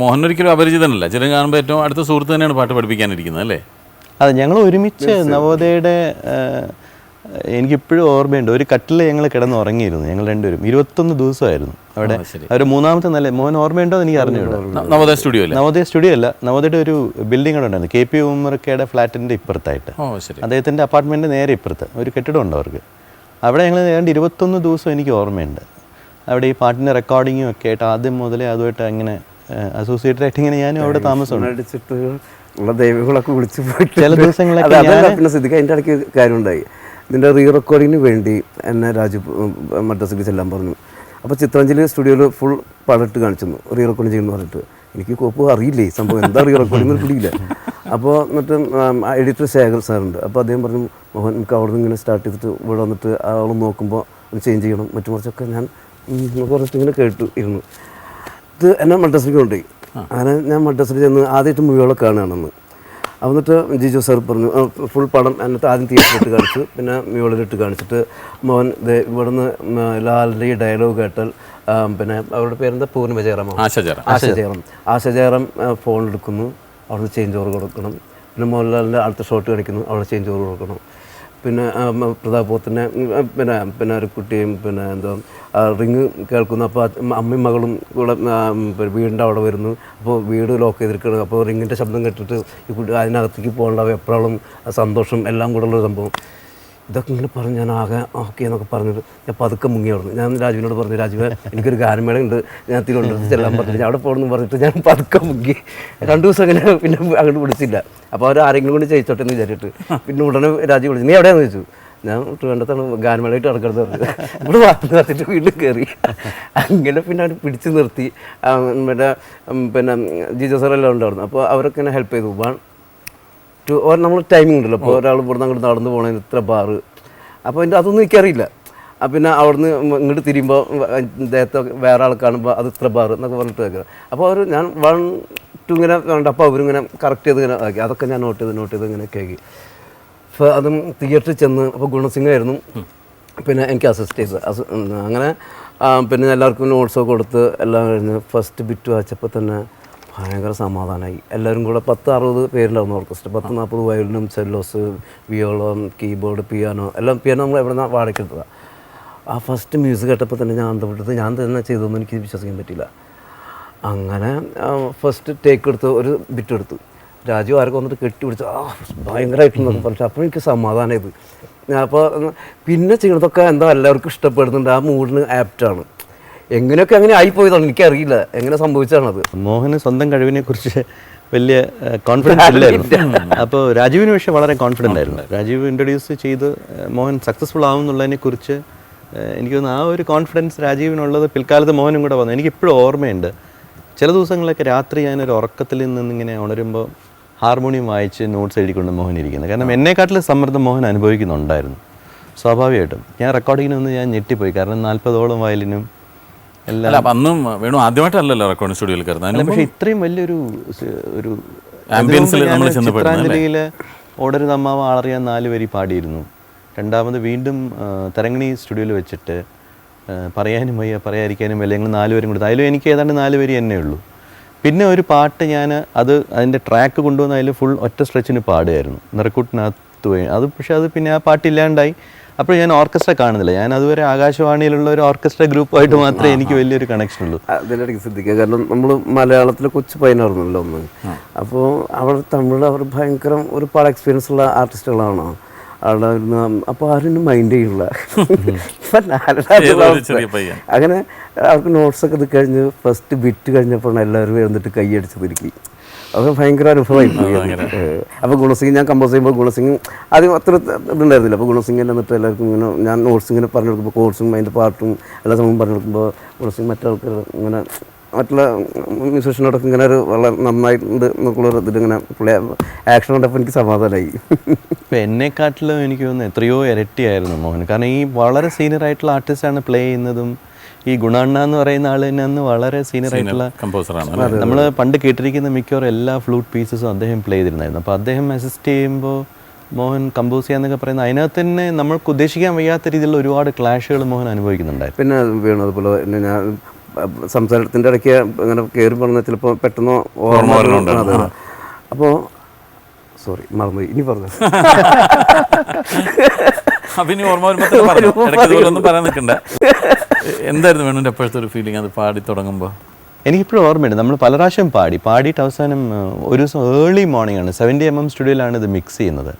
മോഹൻ ഒരിക്കലും അപരിചിതനല്ല. ചില കാണുമ്പോൾ ഏറ്റവും അടുത്ത സുഹൃത്ത് തന്നെയാണ് പാട്ട് പഠിപ്പിക്കാനിരിക്കുന്നത് അല്ലേ? അതെ ഞങ്ങൾ ഒരുമിച്ച് നവോദയയുടെ എനിക്കിപ്പോഴും ഓർമ്മയുണ്ട്. ഒരു കട്ടിൽ ഞങ്ങൾ കിടന്ന് ഉറങ്ങിയിരുന്നു ഞങ്ങൾ രണ്ടുപേരും. ഇരുപത്തൊന്ന് ദിവസമായിരുന്നു അവിടെ. അവർ മൂന്നാമത്തെ നില മോഹൻ ഓർമ്മയുണ്ടോ എന്ന് എനിക്ക് അറിഞ്ഞൂടാ നവോദയ സ്റ്റുഡിയോ അല്ലേ? നവോദയ സ്റ്റുഡിയോ അല്ല. നവോദയയുടെ ഒരു ബിൽഡിംഗ് കൂടെ ഉണ്ടായിരുന്നു. കെ പി ഉമ്മർക്കയുടെ ഫ്ലാറ്റിന്റെ ഇപ്പുറത്തായിട്ട്. അദ്ദേഹത്തിന്റെ അപ്പാർട്ട്മെന്റ് നേരെ ഇപ്പുറത്ത്. ഒരു കെട്ടിടം ഉണ്ട് അവർക്ക്. അവിടെ ഞങ്ങൾ ഏതാണ്ട് ഇരുപത്തൊന്ന് ദിവസം എനിക്ക് ഓർമ്മയുണ്ട്. അവിടെ ഈ പാട്ടിന്റെ റെക്കോർഡിങ്ങും ഒക്കെ ആയിട്ട് ആദ്യം മുതലേ അതുമായിട്ട് അങ്ങനെ അസോസിയേറ്റഡ് ആയിട്ട് ഇങ്ങനെ ഞാനും അവിടെ താമസമുണ്ട് അടിച്ചിട്ട് ഉള്ള ദൈവങ്ങളൊക്കെ വിളിച്ചു പോയിട്ട് ചില ദിവസങ്ങളൊക്കെ പിന്നെ അതിന്റെ ഇടയ്ക്ക് കാര്യമുണ്ടായി. ഇതിന്റെ റീ റെക്കോർഡിങ്ങിന് വേണ്ടി എന്നെ രാജു മദ്രസയ്ക്ക് ചെല്ലാൻ പറഞ്ഞു. അപ്പോൾ ചിത്രാഞ്ജലി സ്റ്റുഡിയോയിൽ ഫുൾ പടട്ട് കാണിച്ചിരുന്നു റീ റെക്കോർഡിങ് ചെയ്യുന്നു പറഞ്ഞിട്ട്. എനിക്ക് കോപ്പ് അറിയില്ലേ സംഭവം? എന്താ റീ റെക്കോർഡിങ് പിടിയില്ല അപ്പോൾ എന്നിട്ട് എഡിറ്റർ ശേഖർ സാറുണ്ട് അപ്പോൾ അദ്ദേഹം പറഞ്ഞു മോഹൻ നമുക്ക് അവിടെ നിന്ന് ഇങ്ങനെ സ്റ്റാർട്ട് ചെയ്തിട്ട് ഇവിടെ വന്നിട്ട് ആൾ നോക്കുമ്പോൾ ഒന്ന് ചേഞ്ച് ചെയ്യണം. മറ്റു മറിച്ചൊക്കെ ഞാൻ കുറച്ചിങ്ങനെ എന്നൊക്കെ പറഞ്ഞിട്ട് ഇങ്ങനെ കേട്ടു ഇരുന്നു ഇത് എന്നെ മദ്രസിലേക്ക് കൊണ്ടുപോയി. അങ്ങനെ ഞാൻ മദ്രസിൽ ചെന്ന് ആദ്യമായിട്ട് മൂവികളെ കാണുകയാണെന്ന്. എന്നിട്ട് ജിജു സാർ പറഞ്ഞു ഫുൾ പടം എന്നിട്ട് ആദ്യം തിയേറ്ററിലിട്ട് കാണിച്ചു പിന്നെ മ്യൂളിലിട്ട് കാണിച്ചിട്ട് മോൻ ഇവിടുന്ന് ലാലിന്റെ ഈ ഡയലോഗ് കേട്ടാൽ പിന്നെ അവരുടെ പേരെന്താ? പൂർണിമ ജയറാമോ? ആശ ജയറാം. ആശ ജയറാം. ഫോൺ എടുക്കുന്നു അവിടുന്ന് ചേഞ്ച് ഓവർ കൊടുക്കണം. പിന്നെ മോഹൻലാലിന്റെ അടുത്ത ഷോട്ട് കാണിക്കുന്നു അവിടെ ചേഞ്ച് ഓവർ കൊടുക്കണം. പിന്നെ പ്രതാപത്തിന്റെ പിന്നെ പിന്നെ ഒരു കുട്ടിയും പിന്നെ എന്തോ റിങ് കേൾക്കുന്നു. അപ്പോൾ അമ്മയും മകളും കൂടെ വീടിന്റെ അവിടെ വരുന്നു. അപ്പോൾ വീട് ലോക്ക് ചെയ്തിരിക്കുകയാണ്. അപ്പോൾ റിങ്ങിന്റെ ശബ്ദം കേട്ടിട്ട് ഈ കുട്ടി അതിനകത്തേക്ക് പോകേണ്ട എപ്പോഴും സന്തോഷം എല്ലാം കൂടെ ഉള്ളൊരു സംഭവം. ഇതൊക്കെ ഇങ്ങനെ പറഞ്ഞ് ഞാൻ ആകെ ഓക്കെ എന്നൊക്കെ പറഞ്ഞിട്ട് ഞാൻ പതുക്കെ മുങ്ങി അവിടെ ഞാൻ രാജുവിനോട് പറഞ്ഞു രാജുവെ എനിക്കൊരു ഗാനമേള ഉണ്ട് ഞാൻ തിരുവനന്തപുരത്ത് ചെല്ലാൻ പറഞ്ഞിട്ട് ഞാൻ അവിടെ പോകണമെന്ന് പറഞ്ഞിട്ട് ഞാൻ പതുക്കെ മുങ്ങി. രണ്ടു ദിവസം അങ്ങനെ പിന്നെ അങ്ങോട്ട് വിളിച്ചില്ല. അപ്പോൾ അവർ ആരെങ്കിലും കൊണ്ട് ചെയ്യിച്ചോട്ടെ എന്ന് വിചാരിച്ചിട്ട് പിന്നെ ഉടനെ രാജു വിളിച്ചു. നീ എവിടെയാണെന്ന് ചോദിച്ചു. ഞാൻ ട്രിവാൻഡത്താണ് ഗാനമേളയായിട്ട് പറഞ്ഞു ഇവിടെ വാർന്ന് പറഞ്ഞിട്ട് വീണ്ടും കയറി അങ്ങനെ പിന്നെ അവർ പിടിച്ചു നിർത്തി. മറ്റേ പിന്നെ ജിജോ സാറെല്ലാം ഉണ്ടായിരുന്നു. അപ്പോൾ അവരൊക്കെ എന്നെ ഹെൽപ്പ് ചെയ്തു. വൺ ടു ഓർ നമ്മൾ ടൈമിംഗ് ഉണ്ടല്ലോ. അപ്പോൾ ഒരാൾ ഇവിടുന്ന് അങ്ങോട്ട് നടന്നു പോകണതിന് ഇത്ര ബാറ്. അപ്പോൾ എന്റെ അതൊന്നും എനിക്കറിയില്ല. പിന്നെ അവിടുന്ന് ഇങ്ങോട്ട് തിരിയുമ്പോൾ ദേഹത്തെ വേറെ ആൾ കാണുമ്പോൾ അത് ഇത്ര ബാറ് എന്നൊക്കെ പറഞ്ഞിട്ട് വെക്കുക അപ്പോൾ അവർ ഞാൻ വൺ ടു ഇങ്ങനെ കണ്ടു. അപ്പോൾ അവരിങ്ങനെ കറക്റ്റ് ചെയ്ത് ഇങ്ങനെ ആക്കി. അതൊക്കെ ഞാൻ നോട്ട് ചെയ്ത് നോട്ട് ചെയ്ത് ഇങ്ങനെ ആക്കി. അപ്പോൾ അതും തിയേറ്ററിൽ ചെന്ന് അപ്പോൾ ഗുണസിംഗ് ആയിരുന്നു. പിന്നെ എനിക്ക് അസിസ്റ്റ് ചെയ്ത്. അസി അങ്ങനെ പിന്നെ എല്ലാവർക്കും നോട്ട്സൊക്കെ കൊടുത്ത് എല്ലാം കഴിഞ്ഞ് ഫസ്റ്റ് ബിറ്റ് വായിച്ചപ്പോൾ തന്നെ ഭയങ്കര സമാധാനമായി. എല്ലാവരും കൂടെ പത്ത് അറുപത് പേരുണ്ടായിരുന്നു ഓർക്കസ്ട്ര. പത്ത് നാൽപ്പത് വയലിനും സെല്ലോസ് വിയോളം കീബോർഡ് പിയാനോ എല്ലാം പിയാനോ നമ്മൾ എവിടെ നിന്നാണ് വാടകയ്ക്കെടുത്തതാണ് ആ ഫസ്റ്റ് മ്യൂസിക് കേട്ടപ്പോൾ തന്നെ ഞാൻ അന്തപ്പെട്ടത് ഞാൻ തന്നെ ചെയ്തതെന്ന് എനിക്ക് വിശ്വസിക്കാൻ പറ്റില്ല അങ്ങനെ ഫസ്റ്റ് ടേക്ക് എടുത്ത് ഒരു ബിറ്റ് എടുത്തു. രാജു ആരൊക്കെ വന്നിട്ട് കെട്ടി പിടിച്ചു ആ ഭയങ്കരമായിട്ടുണ്ടെന്ന് പറഞ്ഞു അപ്പോൾ എനിക്ക് സമാധാനം ഇത് അപ്പോൾ പിന്നെ ചെയ്യണതൊക്കെ എന്താ എല്ലാവർക്കും ഇഷ്ടപ്പെടുന്നുണ്ട്. ആ മൂഡിന് ആപ്റ്റാണ് എങ്ങനെയൊക്കെ അങ്ങനെ ആയിപ്പോയതാണ് എനിക്കറിയില്ല. എങ്ങനെ സംഭവിച്ചതാണത്. മോഹന് സ്വന്തം കഴിവിനെ കുറിച്ച് വലിയ കോൺഫിഡൻസ് ഇല്ലായിരുന്നു. അപ്പോൾ രാജീവിന് പക്ഷേ വളരെ കോൺഫിഡന്റ് ആയിരുന്നു. രാജീവ് ഇൻട്രൊഡ്യൂസ് ചെയ്ത് മോഹൻ സക്സസ്ഫുൾ ആവും എന്നുള്ളതിനെ കുറിച്ച് എനിക്ക് തോന്നുന്നു ആ ഒരു കോൺഫിഡൻസ് രാജീവിനുള്ളത് പിൽക്കാലത്ത് മോഹനും കൂടെ വന്നു. എനിക്ക് ഇപ്പോഴും ഓർമ്മയുണ്ട്. ചില ദിവസങ്ങളിലൊക്കെ രാത്രി ഞാനൊരു ഉറക്കത്തിൽ നിന്നിങ്ങനെ ഉണരുമ്പോൾ ഹാർമോണിയം വായിച്ച് നോട്ട്സ് എഴുതിക്കൊണ്ട് മോഹൻ ഇരിക്കുന്നത്. കാരണം എന്നെക്കാട്ടിലും സമ്മർദ്ദം മോഹൻ അനുഭവിക്കുന്നുണ്ടായിരുന്നു. സ്വാഭാവികമായിട്ടും. ഞാൻ റെക്കോർഡിങ്ങിനൊന്ന് ഞാൻ ഞെട്ടിപ്പോയി. കാരണം നാൽപ്പതോളം വയലിനും അല്ല അപ്പം അന്നും വേണു ആദ്യമായിട്ടല്ലല്ലോ റെക്കോർഡിംഗ് സ്റ്റുഡിയോയിൽ കയറുന്നത്. പക്ഷേ ഇത്രയും വലിയൊരു ഒരു ആംബിയൻസിൽ നമ്മൾ? ചിത്രാഞ്ജലിയിൽ ഓടരുത് അമ്മാവ ആളറിയാൻ നാല് വരി പാടിയിരുന്നു. രണ്ടാമത് വീണ്ടും തരങ്ങണി സ്റ്റുഡിയോയിൽ വെച്ചിട്ട് പറയാനും വയ്യ പറയാതിരിക്കാനും വയ്യ ഞങ്ങൾ നാല് പേരും കൊടുത്തു. അതിലും എനിക്ക് ഏതാണ്ട് നാല് പേര് തന്നെ ഉള്ളൂ. പിന്നെ ഒരു പാട്ട് ഞാൻ അത് അതിന്റെ ട്രാക്ക് കൊണ്ടുവന്ന് അതിൽ ഫുൾ ഒറ്റ സ്ട്രെച്ചിന് പാടുമായിരുന്നു നിറക്കൂട്ടിനകത്ത് അത് പക്ഷേ അത് പിന്നെ ആ പാട്ടില്ലാണ്ടായി അപ്പോൾ ഞാൻ ഓർക്കസ്ട്ര കാണുന്നില്ല. ഞാൻ അതുവരെ ആകാശവാണിയിലുള്ള ഒരു ഓർക്കസ്ട്ര ഗ്രൂപ്പായിട്ട് മാത്രമേ എനിക്ക് വലിയൊരു കണക്ഷൻ ഉള്ളൂ. അതിനിടയ്ക്ക് ശ്രദ്ധിക്കുക. കാരണം നമ്മൾ മലയാളത്തിലെ കൊച്ചു പയ്യനായിരുന്നല്ലോ ഒന്ന് അപ്പോൾ അവർ തമിഴ് അവർ ഭയങ്കര ഒരുപാട് എക്സ്പീരിയൻസ് ഉള്ള ആർട്ടിസ്റ്റുകളാണ് ഇരുന്ന് അപ്പോൾ ആരും മൈൻഡ് ചെയ്യില്ല. അങ്ങനെ അവർക്ക് നോട്ട്സൊക്കെ ഇത് കഴിഞ്ഞ് ഫസ്റ്റ് ബിറ്റ് കഴിഞ്ഞപ്പോഴാണ് എല്ലാവരും എഴുന്നിട്ട് കൈയടിച്ച് തിരുക്കി. അത് ഭയങ്കര അനുഭവമായി. അപ്പോൾ ഗുണസിംഗ് ഞാൻ കമ്പോസ് ചെയ്യുമ്പോൾ ഗുണസിംഗ് ആദ്യം അത്ര ഇതുണ്ടായിരുന്നില്ല. അപ്പോൾ ഗുണസിംഗ് എന്നിട്ട് എല്ലാവർക്കും ഇങ്ങനെ ഞാൻ നോട്ട്സ് ഇങ്ങനെ പറഞ്ഞു കൊടുക്കുമ്പോൾ കോഴ്സും അതിന്റെ പാട്ടും എല്ലാ സമയവും പറഞ്ഞു കൊടുക്കുമ്പോൾ ഗുണസിംഗ് മറ്റാൾക്കാർ ഇങ്ങനെ മറ്റുള്ള മ്യൂസീഷ്യനോടൊക്കെ ഇങ്ങനെ ഒരു വളരെ നന്നായിട്ടുണ്ട് എന്നൊക്കെയുള്ള ഇതിൽ ഇങ്ങനെ പുള്ളി ആക്ഷൻ കണ്ടപ്പോൾ എനിക്ക് സമാധാനമായി ഇപ്പം എന്നെക്കാട്ടിലും എനിക്ക് തോന്നുന്നു എത്രയോ ഇരട്ടിയായിരുന്നു മോഹൻ. കാരണം ഈ വളരെ സീനിയർ ആയിട്ടുള്ള ആർട്ടിസ്റ്റാണ് പ്ലേ ചെയ്യുന്നതും ഈ ഗുണാണ്ണ എന്ന് പറയുന്ന ആൾ തന്നെ അന്ന് വളരെ സീനിയർ ആയിട്ടുള്ള കമ്പോസറാണ് നമ്മൾ പണ്ട് കേട്ടിരിക്കുന്ന മിക്കവാറും എല്ലാ ഫ്ലൂട്ട് പീസസും അദ്ദേഹം പ്ലേ ചെയ്തിരുന്നായിരുന്നു. അപ്പോൾ അദ്ദേഹം അസിസ്റ്റ് ചെയ്യുമ്പോൾ മോഹൻ കമ്പോസ് ചെയ്യാന്നൊക്കെ പറയുന്നത് അതിനകത്ത് തന്നെ നമ്മൾക്ക് ഉദ്ദേശിക്കാൻ വയ്യാത്ത രീതിയിലുള്ള ഒരുപാട് ക്ലാഷുകൾ മോഹൻ അനുഭവിക്കുന്നുണ്ടായിരുന്നു. പിന്നെ വേണം അതുപോലെ ഞാൻ സംസാരത്തിന്റെ ഇടയ്ക്ക് ഇങ്ങനെ കയറി പറഞ്ഞ ചിലപ്പോൾ പെട്ടെന്ന് ഓർമ്മ. അതെ അപ്പോൾ സോറി മറന്നു ഇനി പറഞ്ഞു? അപ്പൊ ഇനി ഓർമ്മ വരുമ്പോ പറഞ്ഞു? ഇടയ്ക്ക് ഇതുപോലെ പറയാൻ നിൽക്കണ്ട. എന്തായിരുന്നു വേണുവിന്റെ അപ്പോഴത്തെ ഒരു ഫീലിംഗ് അത് പാടി തുടങ്ങുമ്പോൾ എനിക്കിപ്പോഴും ഓർമ്മയുണ്ട്. നമ്മൾ പല പ്രാവശ്യം പാടി. പാടിയിട്ട് അവസാനം ഒരു ദിവസം ഏർലി മോർണിംഗ് ആണ്. സെവന്റി എം എം സ്റ്റുഡിയോയിലാണ് ഇത് മിക്സ് ചെയ്യുന്നത്.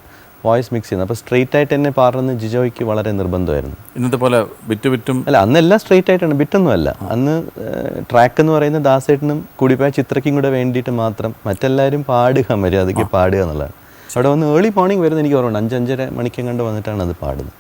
വോയിസ് മിക്സ് ചെയ്യുന്നത് അപ്പോൾ സ്ട്രെയിറ്റ് ആയിട്ട് തന്നെ പാടുന്ന ജിജോയ്ക്ക് വളരെ നിർബന്ധമായിരുന്നു. ഇന്നത്തെ പോലെ ബിറ്റ് ബിറ്റും അല്ല അന്നെല്ലാം സ്ട്രെയിറ്റ് ആയിട്ടാണ്. ബിറ്റൊന്നും അല്ല അന്ന് ട്രാക്ക് എന്ന് പറയുന്നത് ദാസേട്ടനും കൂടിപ്പോയ ചിത്രയ്ക്കും കൂടെ വേണ്ടിയിട്ട് മാത്രം മറ്റെല്ലാവരും പാടുക മര്യാദയ്ക്ക് പാടുക എന്നുള്ളതാണ്. അവിടെ വന്ന് ഏർലി മോർണിംഗ് വരുന്നത് എനിക്ക് ഓർമ്മയുണ്ട്. അഞ്ചഞ്ചര മണിക്കും കണ്ട് വന്നിട്ടാണ് അത് പാടുന്നത്.